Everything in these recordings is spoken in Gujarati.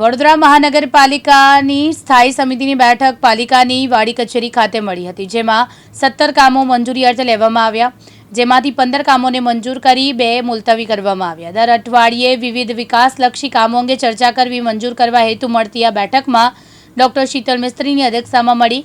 વડોદરા મહાનગરપાલિકાની સ્થાયી સમિતિની બેઠક પાલિકાની વાડી કચેરી ખાતે મળી હતી, જેમાં સત્તર કામો મંજૂરી અર્થે લેવામાં આવ્યા. જેમાંથી પંદર કામોને મંજૂર કરી બે મુલતવી કરવામાં આવ્યા. દર અઠવાડિયે વિવિધ વિકાસલક્ષી કામો અંગે ચર્ચા કરવી મંજૂર કરવા હેતુ મળતી આ બેઠકમાં ડોક્ટર શીતલ મિસ્ત્રીની અધ્યક્ષતામાં મળી.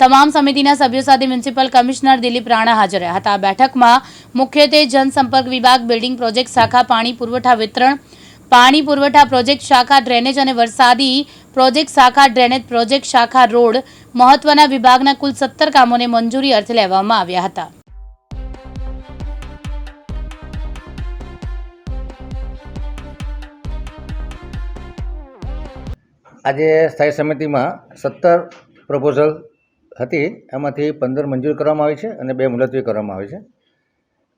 તમામ સમિતિના સભ્યો સાથે મ્યુનિસિપલ કમિશનર દિલીપ રાણા હાજર રહ્યા હતા. આ બેઠકમાં મુખ્યત્વે જનસંપર્ક વિભાગ, બિલ્ડિંગ પ્રોજેક્ટ, શાખા, પાણી, પુરવઠા, વિતરણ પાણી પુરવઠા પ્રોજેક્ટ શાખા ડ્રેનેજ અને વરસાદી પ્રોજેક્ટ શાખા ડ્રેનેજ પ્રોજેક્ટ શાખા રોડ મહત્વના વિભાગના કુલ સત્તર કામોને મંજૂરી અર્થે લેવામાં આવ્યા હતા. આજે સ્થાયી સમિતિમાં સત્તર પ્રપોઝલ હતી. એમાંથી પંદર મંજૂર કરવામાં આવી છે અને બે મુલતવી કરવામાં આવી છે.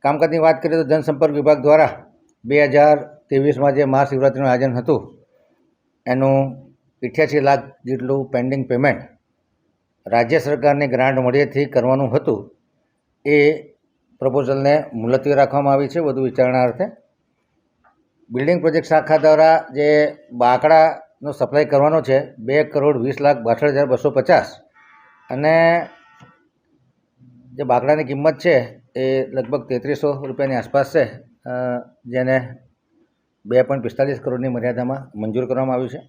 કામકાજની વાત કરીએ તો જનસંપર્ક વિભાગ દ્વારા બે હજાર ત્રેવીસમાં જે મહાશિવરાત્રિનું આયોજન હતું, એનું અઠ્યાસી લાખ જેટલું પેન્ડિંગ પેમેન્ટ રાજ્ય સરકારની ગ્રાન્ટ મળીએથી કરવાનું હતું, એ પ્રપોઝલને મુલતવી રાખવામાં આવી છે વધુ વિચારણા અર્થે બિલ્ડિંગ પ્રોજેક્ટ શાખા દ્વારા જે બાકડાનો સપ્લાય કરવાનો છે, બે કરોડ વીસ લાખ બાસઠ હજાર બસો પચાસ અને જે બાકડાની કિંમત છે, એ લગભગ તેત્રીસો રૂપિયાની આસપાસ છે જેને બે પોઈન્ટ પિસ્તાલીસ કરોડની મર્યાદામાં મંજૂર કરવામાં આવ્યું છે.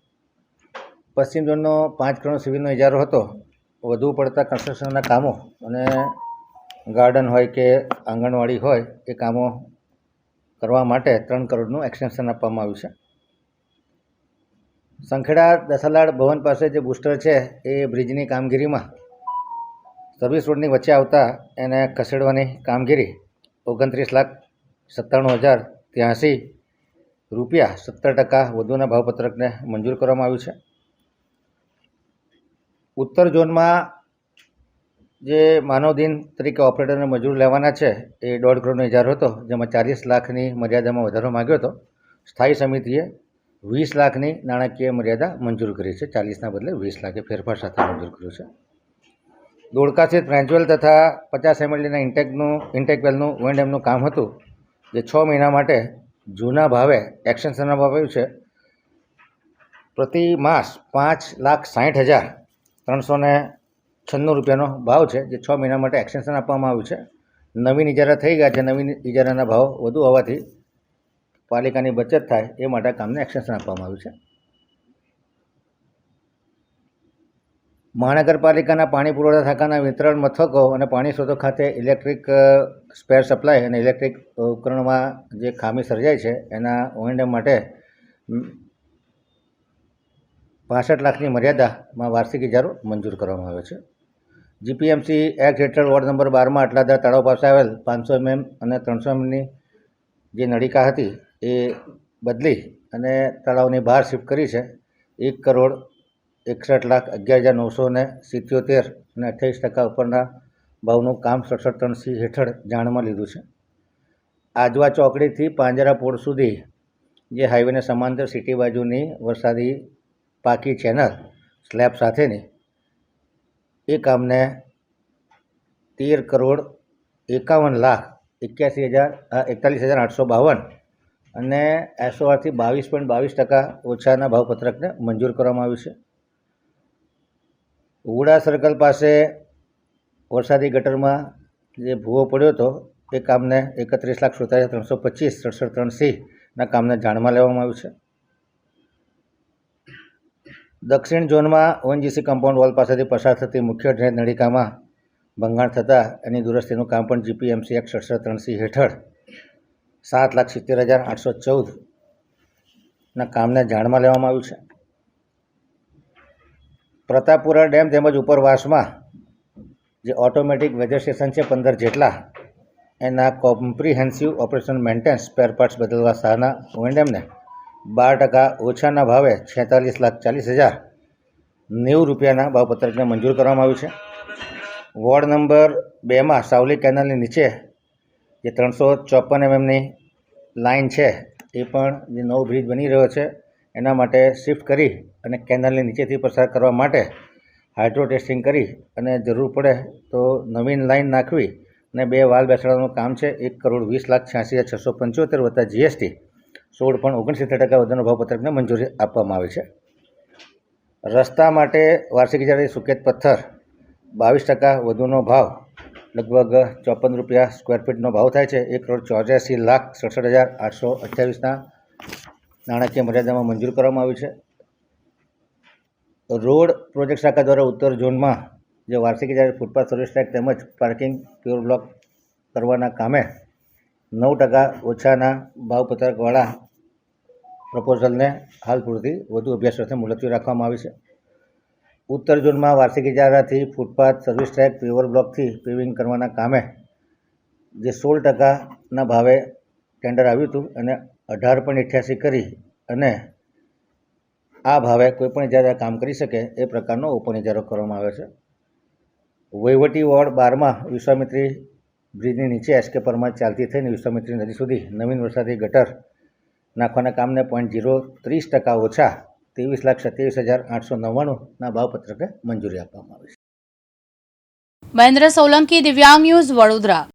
પશ્ચિમ ઝોનનો પાંચ કરોડ સિવિલનો ઇજારો હતો. વધુ પડતા કન્સ્ટ્રક્શનના કામો અને ગાર્ડન હોય કે આંગણવાડી હોય એ કામો કરવા માટે ત્રણ કરોડનું એક્સટેન્શન આપવામાં આવ્યું છે. સંખેડા દસાલાડ ભવન પાસે જે બુસ્ટર છે એ બ્રિજની કામગીરીમાં સર્વિસ રોડની વચ્ચે આવતા એને ખસેડવાની કામગીરી ઓગણત્રીસ લાખ સત્તાણું હજાર ત્યાંસી રૂપિયા સત્તર ટકા વધુના ભાવપત્રકને મંજૂર કરવામાં આવ્યું છે. ઉત્તર ઝોનમાં જે માનવ દિન તરીકે ઓપરેટરને મજૂર લેવાના છે, એ દોઢ કરોડનો ઇજારો હતો, જેમાં ચાલીસ લાખની મર્યાદામાં વધારો માગ્યો હતો. સ્થાયી સમિતિએ વીસ લાખની નાણાકીય મર્યાદા મંજૂર કરી છે. ચાલીસના બદલે વીસ લાખે ફેરફાર સાથે મંજૂર કર્યું છે. દોડકા સ્થિત ફ્રેન્ચવેલ તથા પચાસ એમએલડીના ઇન્ટેકનું, ઇન્ટેકવેલનું વેન્ડ એમનું કામ હતું, જે છ મહિના માટે જૂના ભાવે એક્સટેન્શન આવ્યું છે, પ્રતિ માસ પાંચ લાખ સાઠ હજાર ત્રણસો ને છન્નું રૂપિયાનો ભાવ છે, જે છ મહિના માટે એક્સટેન્શન આપવામાં આવ્યું છે. નવીન ઇજારા થઈ ગયા છે, નવીન ઇજારાના ભાવ વધુ હોવાથી પાલિકાની બચત થાય એ માટે કામને એક્સટેન્શન આપવામાં આવ્યું છે. મહાનગરપાલિકાના પાણી પુરવઠા શાખાના વિતરણ મથકો અને પાણી સ્ત્રોતો ખાતે ઇલેક્ટ્રિક સ્પેર સપ્લાય અને ઇલેક્ટ્રિક ઉપકરણોમાં જે ખામી સર્જાય છે, એના ઓએનડેમ માટે પાસઠ લાખની મર્યાદામાં વાર્ષિક ઇજારો મંજૂર કરવામાં આવ્યો છે. જીપીએમસી એક્ટ હેઠળ વોર્ડ નંબર બારમાં અટલાદા તળાવ પાસે આવેલ પાંચસો એમએમ અને ત્રણસો એમની જે નળિકા હતી, એ બદલી અને તળાવની બહાર શિફ્ટ કરી છે. એક કરોડ એકસઠ લાખ અગિયાર હજાર નવસો ને સિત્યોતેર અને અઠ્યાવીસ ટકા ઉપરના ભાવનું કામ સડસઠ ત્રણ સી હેઠળ જાણમાં લીધું છે. આજવા ચોકડીથી પાંજરા પોળ સુધી જે હાઈવેને સમાંતર સિટી બાજુની વરસાદી પાકી ચેનલ સ્લેબ સાથેની એ કામને તેર કરોડ એકાવન લાખ એક્યાસી હજાર એકતાલીસ હજાર આઠસો બાવન અને એસઓઆરથી બાવીસ પોઈન્ટ બાવીસ ટકા ઓછાના ભાવપત્રકને મંજૂર કરવામાં આવ્યું છે. ઉડા સર્કલ પાસે વરસાદી ગટરમાં જે ભૂવો પડ્યો હતો, એ કામને એકત્રીસ લાખ સુડતાલીસ ત્રણસો પચીસ સડસઠ ત્રણ સીના કામને જાણમાં લેવામાં આવ્યું છે. દક્ષિણ ઝોનમાં ઓએનજીસી કમ્પાઉન્ડ વોલ પાસેથી પસાર થતી મુખ્ય ડ્રેન નળિકામાં ભંગાણ થતાં એની દુરસ્તીનું કામ પણ જીપીએમસી એક સડસઠ ત્રણ સી હેઠળ સાત લાખ સિત્તેર હજાર આઠસો ચૌદના કામને જાણમાં લેવામાં આવ્યું છે. પ્રતાપપુરા ડેમ તેમજ ઉપરવાસમાં જે ઓટોમેટિક વેધર સ્ટેશન છે પંદર જેટલા, એના comprehensive operation maintenance spare parts બદલવા સહાના ઓએનડેમને બાર ટકા ઓછાના ભાવે છેતાલીસ લાખ ચાલીસ હજાર નેવું રૂપિયાના ભાવપત્રકને મંજૂર કરવામાં આવ્યું છે. વોર્ડ નંબર બેમાં સાવલી કેનાલની નીચે જે ત્રણસો ચોપન એમએમની લાઇન છે, એ પણ જે નવો બ્રિજ બની રહ્યો છે. એના માટે શિફ્ટ કરી અને કેનાલની નીચેથી પસાર કરવા માટે હાઇડ્રો ટેસ્ટિંગ કરી અને જરૂર પડે તો નવીન લાઇન નાખવી અને બે વાલ બેસાડવાનું કામ છે, એક કરોડ વીસ લાખ છ્યાસી હજાર છસો પંચોતેર વત્તા જીએસટી સોળ પણ ઓગણસિત્તેર ટકા વધારાનો ભાવપત્રકને મંજૂરી આપવામાં આવી છે. રસ્તા માટે વાર્ષિક ઇજારાથી સુકેત પથ્થર બાવીસ ટકા વધુનો ભાવ, લગભગ ચોપન રૂપિયા સ્ક્વેર ફીટનો ભાવ થાય છે, એક કરોડ ચોર્યાસી લાખ સડસઠ હજાર આઠસો અઠ્યાવીસના નાણાકીય મર્યાદામાં મંજૂર કરવામાં આવી છે. રોડ પ્રોજેક્ટ શાખા દ્વારા ઉત્તર ઝોનમાં જે વાર્ષિક જ્યારે ફૂટપાથ સર્વિસ ટેક્સ તેમજ પાર્કિંગ પ્યોર બ્લોક કરવાના કામે નવ ટકા ઓછાના ભાવપત્રકવાળા પ્રપોઝલને હાલ પૂરતી વધુ અભ્યાસ સાથે મુલતવી રાખવામાં આવી છે. ઉત્તર ઝોનમાં વાર્ષિક ઇજારાથી ફૂટપાથ સર્વિસ ટ્રેક પેવર બ્લોકથી પેવિંગ કરવાના કામે જે સોળ ટકાના ભાવે ટેન્ડર આવ્યું હતું અને અઢાર પોઈન્ટ અઠ્યાસી કરી અને આ ભાવે કોઈપણ ઇજારા કામ કરી શકે એ પ્રકારનો ઓપન ઇજારો કરવામાં આવે છે. વહીવટી વોર્ડ બારમાં વિશ્વામિત્રી બ્રિજની નીચે એસકે પરમાં ચાલતી થઈને વિશ્વામિત્રી નદી સુધી નવીન વરસાદી ગટર નાખવાના કામને પોઈન્ટ જીરો ત્રીસ ટકા ઓછા ત્રેવીસ લાખ સત્યાવીસ હજાર આઠસો નવ્વાણુંના ભાવપત્રકે મંજૂરી આપવામાં આવી છે. મહેન્દ્ર સોલંકી, દિવ્યાંગ ન્યૂઝ વડોદરા.